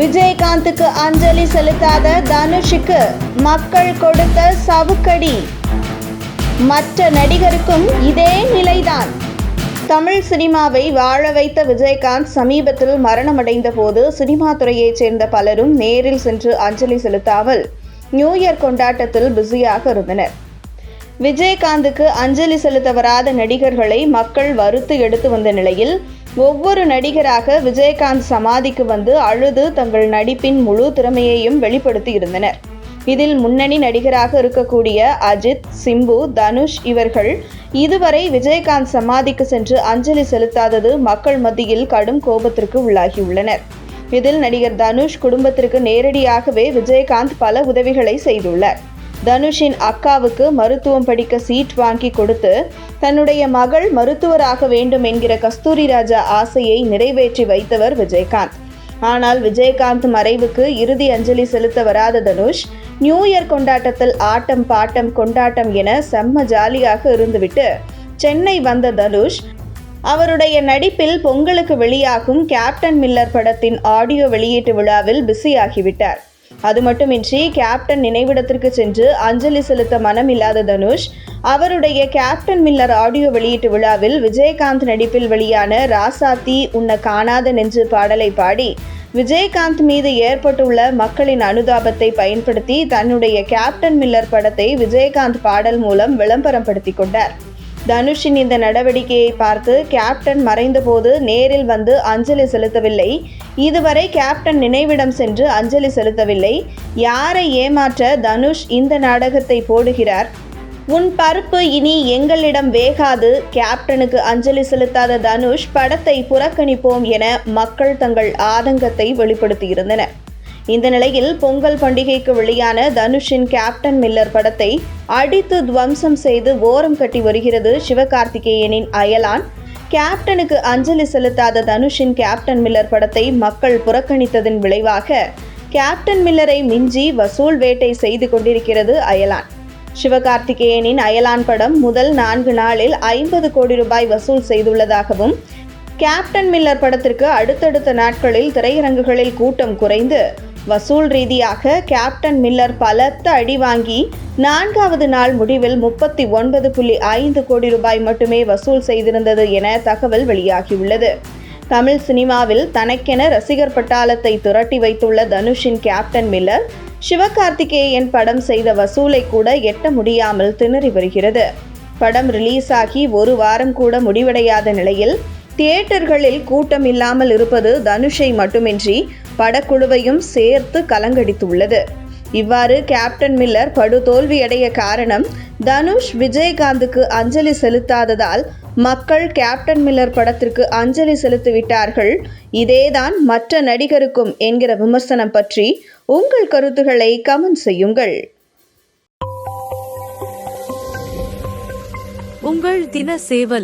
விஜயகாந்துக்கு அஞ்சலி செலுத்தாத தனுஷுக்கு மக்கள் கொடுத்த சவுக்கடி. மற்ற நடிகருக்கும் இதே நிலைதான். தமிழ் சினிமாவை வாழ வைத்த விஜயகாந்த் சமீபத்தில் மரணமடைந்த போது சினிமா துறையைச் சேர்ந்த பலரும் நேரில் சென்று அஞ்சலி செலுத்தாமல் நியூ இயர் கொண்டாட்டத்தில் பிஸியாக இருந்தனர். விஜயகாந்துக்கு அஞ்சலி செலுத்த வராத நடிகர்களை மக்கள் வறுத்து எடுத்து வந்த நிலையில் ஒவ்வொரு நடிகராக விஜயகாந்த் சமாதிக்கு வந்து அழுது தங்கள் நடிப்பின் முழு திறமையையும் வெளிப்படுத்தி இருந்தனர் இதில் முன்னணி நடிகராக இருக்கக்கூடிய அஜித் சிம்பு தனுஷ் இவர்கள் இதுவரை விஜயகாந்த் சமாதிக்கு சென்று அஞ்சலி செலுத்தாதது மக்கள் மத்தியில் கடும் கோபத்திற்கு உள்ளாகியுள்ளனர். இதில் நடிகர் தனுஷ் குடும்பத்திற்கு நேரடியாகவே விஜயகாந்த் பல உதவிகளை செய்துள்ளார். தனுஷின் அக்காவுக்கு மருத்துவம் படிக்க சீட் வாங்கி கொடுத்து தன்னுடைய மகள் மருத்துவராக வேண்டும் என்கிற கஸ்தூரி ராஜா ஆசையை நிறைவேற்றி வைத்தவர் விஜயகாந்த். ஆனால் விஜயகாந்த் மறைவுக்கு இறுதி அஞ்சலி செலுத்த வராத தனுஷ் நியூ இயர் கொண்டாட்டத்தில் ஆட்டம் பாட்டம் கொண்டாட்டம் என செம்ம ஜாலியாக இருந்துவிட்டு சென்னை வந்த தனுஷ் அவருடைய நடிப்பில் பொங்கலுக்கு வெளியாகும் கேப்டன் மில்லர் படத்தின் ஆடியோ வெளியீட்டு விழாவில் பிஸியாகிவிட்டார். அது மட்டுமின்றி கேப்டன் நினைவிடத்திற்கு சென்று அஞ்சலி செலுத்த மனம் இல்லாத தனுஷ் அவருடைய கேப்டன் மில்லர் ஆடியோ வெளியீட்டு விழாவில் விஜயகாந்த் நடிப்பில் வெளியான ராசாத்தி உன்னை காணாத நெஞ்சு பாடலை பாடி விஜயகாந்த் மீது ஏற்பட்டுள்ள மக்களின் அனுதாபத்தை பயன்படுத்தி தன்னுடைய கேப்டன் மில்லர் படத்தை விஜயகாந்த் பாடல் மூலம் விளம்பரப்படுத்திக் கொண்டார். தனுஷின் இந்த நடவடிக்கையை பார்த்து கேப்டன் மறைந்தபோது நேரில் வந்து அஞ்சலி செலுத்தவில்லை. இதுவரை கேப்டன் நினைவிடம் சென்று அஞ்சலி செலுத்தவில்லை. யாரை ஏமாற்ற தனுஷ் இந்த நாடகத்தை போடுகிறார்? உன் பருப்பு இனி எங்களிடம் வேகாது. கேப்டனுக்கு அஞ்சலி செலுத்தாத தனுஷ் படத்தை புறக்கணிப்போம் என மக்கள் தங்கள் ஆதங்கத்தை வெளிப்படுத்தியிருந்தனர். இந்த நிலையில் பொங்கல் பண்டிகைக்கு வெளியான தனுஷின் கேப்டன் மில்லர் படத்தை அடித்து துவம்சம் செய்து ஓரம் கட்டி வருகிறது சிவகார்த்திகேயனின் அயலான். கேப்டனுக்கு அஞ்சலி செலுத்தாத தனுஷின் கேப்டன் மில்லர் படத்தை மக்கள் புறக்கணித்ததன் விளைவாக கேப்டன் மில்லரை மிஞ்சி வசூல் வேட்டை செய்து கொண்டிருக்கிறது அயலான். சிவகார்த்திகேயனின் அயலான் படம் முதல் நான்கு நாளில் ஐம்பது கோடி ரூபாய் வசூல் செய்துள்ளதாகவும் கேப்டன் மில்லர் படத்திற்கு அடுத்தடுத்த நாட்களில் திரையரங்குகளில் கூட்டம் குறைந்து வசூல் ரீதியாக கேப்டன் மில்லர் பலத்த அடி வாங்கி நான்காவது நாள் முடிவில் முப்பத்தி ஒன்பது புள்ளி ஐந்து கோடி ரூபாய் மட்டுமே வசூல் செய்திருந்தது என தகவல் வெளியாகியுள்ளது. தமிழ் சினிமாவில் தனக்கென ரசிகர் பட்டாளத்தை திரட்டி வைத்துள்ள தனுஷின் கேப்டன் மில்லர் சிவகார்த்திகேயன் படம் செய்த வசூலை கூட எட்ட முடியாமல் திணறி வருகிறது. படம் ரிலீஸ் ஆகி ஒரு வாரம் கூட முடிவடையாத நிலையில் தியேட்டர்களில் கூட்டம் இல்லாமல் இருப்பது தனுஷை மட்டுமின்றி படக்குழுவையும் சேர்த்து கலங்கடித்துள்ளது. இவ்வாறு கேப்டன் மில்லர் படுதோல்வியடைய காரணம் தனுஷ் விஜயகாந்துக்கு அஞ்சலி செலுத்தாததால் மக்கள் கேப்டன் மில்லர் படத்திற்கு அஞ்சலி செலுத்திவிட்டார்கள். இதேதான் மற்ற நடிகருக்கும் என்கிற விமர்சனம் பற்றி உங்கள் கருத்துக்களை கமெண்ட் செய்யுங்கள். உங்கள் தின சேவல்